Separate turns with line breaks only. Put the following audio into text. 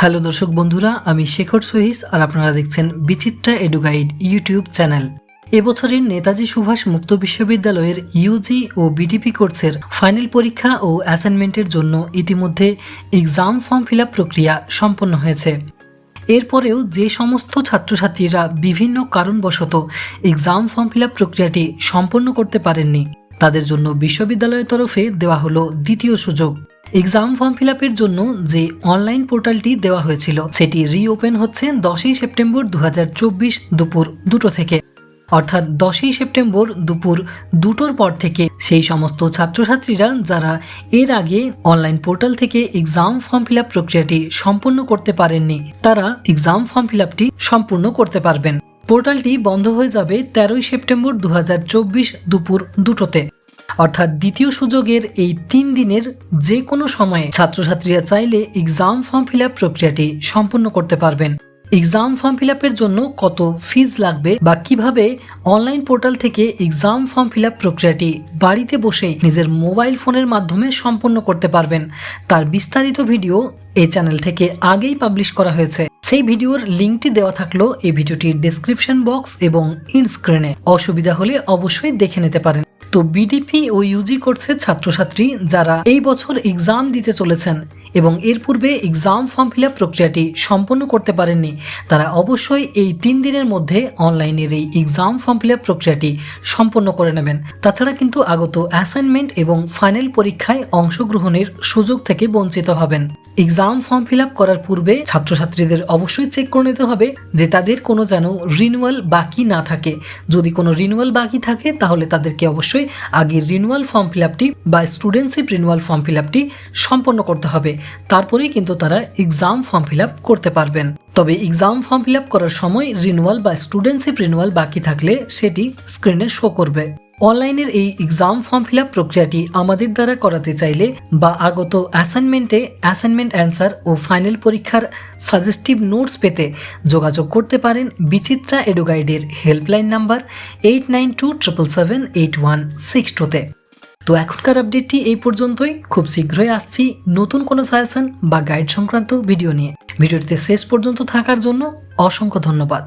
Hello দর্শক বন্ধুরা, আমি শেখর সহিস আর আপনারা দেখছেন বিচিত্রা এডুগাইড ইউটিউব চ্যানেল। এবছরের নেতাজি সুভাষ মুক্ত বিশ্ববিদ্যালয়ের ইউজি ও বিডিপি কোর্সের ফাইনাল পরীক্ষা ও অ্যাসাইনমেন্টের জন্য ইতিমধ্যে এক্সাম ফর্ম ফিল প্রক্রিয়া সম্পন্ন হয়েছে। এরপরেও যে সমস্ত ছাত্রছাত্রীরা বিভিন্ন কারণবশত এক্সাম ফর্ম ফিল প্রক্রিয়াটি সম্পন্ন করতে পারেননি, তাদের জন্য বিশ্ববিদ্যালয়ের তরফে দেওয়া হলো দ্বিতীয় সুযোগ। এক্সাম ফর্ম ফিল জন্য যে অনলাইন পোর্টালটি দেওয়া হয়েছিল, সেটি রিওপেন হচ্ছে দশই সেপ্টেম্বর দুহাজার চব্বিশ দুপুর দুটো থেকে। অর্থাৎ দশই সেপ্টেম্বর দুপুর দুটোর পর থেকে সেই সমস্ত ছাত্রছাত্রীরা যারা এর আগে অনলাইন পোর্টাল থেকে এক্সাম ফর্ম ফিল প্রক্রিয়াটি সম্পূর্ণ করতে পারেননি, তারা এক্সাম ফর্ম ফিল সম্পূর্ণ করতে পারবেন। পোর্টালটি বন্ধ হয়ে যাবে তেরোই সেপ্টেম্বর দু হাজার চব্বিশ দুপুর দুটোতে। অর্থাৎ দ্বিতীয় সুযোগের এই তিন দিনের যে কোনো সময়ে ছাত্রছাত্রীরা চাইলে এক্সাম ফর্ম ফিল আপ প্রক্রিয়াটি সম্পন্ন করতে পারবেন। এক্সাম ফর্ম ফিল জন্য কত ফিজ লাগবে বা কীভাবে অনলাইন পোর্টাল থেকে এক্সাম ফর্ম ফিল আপ প্রক্রিয়াটি বাড়িতে বসেই নিজের মোবাইল ফোনের মাধ্যমে সম্পন্ন করতে পারবেন। তার বিস্তারিত ভিডিও এই চ্যানেল থেকে আগেই পাবলিশ করা হয়েছে। সেই ভিডিওর লিঙ্কটি দেওয়া থাকল এই ভিডিওটির ডেসক্রিপশন বক্স এবং ইনস্ক্রিনে অসুবিধা হলে অবশ্যই দেখে নিতে পারেন। তো বিডিপি ও ইউজি করছে ছাত্রছাত্রী যারা এই বছর এক্সাম দিতে চলেছেন। এবং এর পূর্বে এক্সাম ফর্ম ফিল আপ প্রক্রিয়াটি সম্পন্ন করতে পারেননি, তারা অবশ্যই এই তিন দিনের মধ্যে অনলাইনের এই এক্সাম ফর্ম ফিল আপ প্রক্রিয়াটি সম্পন্ন করে নেবেন। তাছাড়া কিন্তু আগত অ্যাসাইনমেন্ট এবং ফাইনাল পরীক্ষায় অংশগ্রহণের সুযোগ থেকে বঞ্চিত হবেন। এক্সাম ফর্ম ফিল আপ করার পূর্বে ছাত্রছাত্রীদের অবশ্যই চেক করে নিতে হবে যে তাদের কোনো যেন রিনুয়াল বাকি না থাকে। যদি কোনো রিনুয়াল বাকি থাকে, তাহলে তাদেরকে অবশ্যই আগে রিনুয়াল ফর্ম ফিল আপটি বা স্টুডেন্টশিপ রিনুয়াল ফর্ম ফিল আপটি সম্পন্ন করতে হবে। তারপরেই কিন্তু তারা এক্সাম ফর্ম ফিল আপ করতে পারবেন। তবে এক্সাম ফর্ম ফিল আপ করার সময় রিনুয়াল বা স্টুডেন্টশিপ রিনুয়াল বাকি থাকলে সেটি স্ক্রিনে শো করবে। অনলাইনের এই এক্সাম ফর্ম ফিল আপ প্রক্রিয়াটি আমাদের দ্বারা করাতে চাইলে বা আগত অ্যাসাইনমেন্টে অ্যাসাইনমেন্ট অ্যান্সার ও ফাইনাল পরীক্ষার সাজেস্টিভ নোটস পেতে যোগাযোগ করতে পারেন Bichitra এডুগাইডের helpline number eight nine two triple seven eight one six টুতে তো এখনকার আপডেটটি এই পর্যন্তই। খুব শীঘ্রই আসছি নতুন কোনো সাজেশন বা গাইড সংক্রান্ত ভিডিও নিয়ে। ভিডিওটিতে শেষ পর্যন্ত থাকার জন্য অসংখ্য ধন্যবাদ।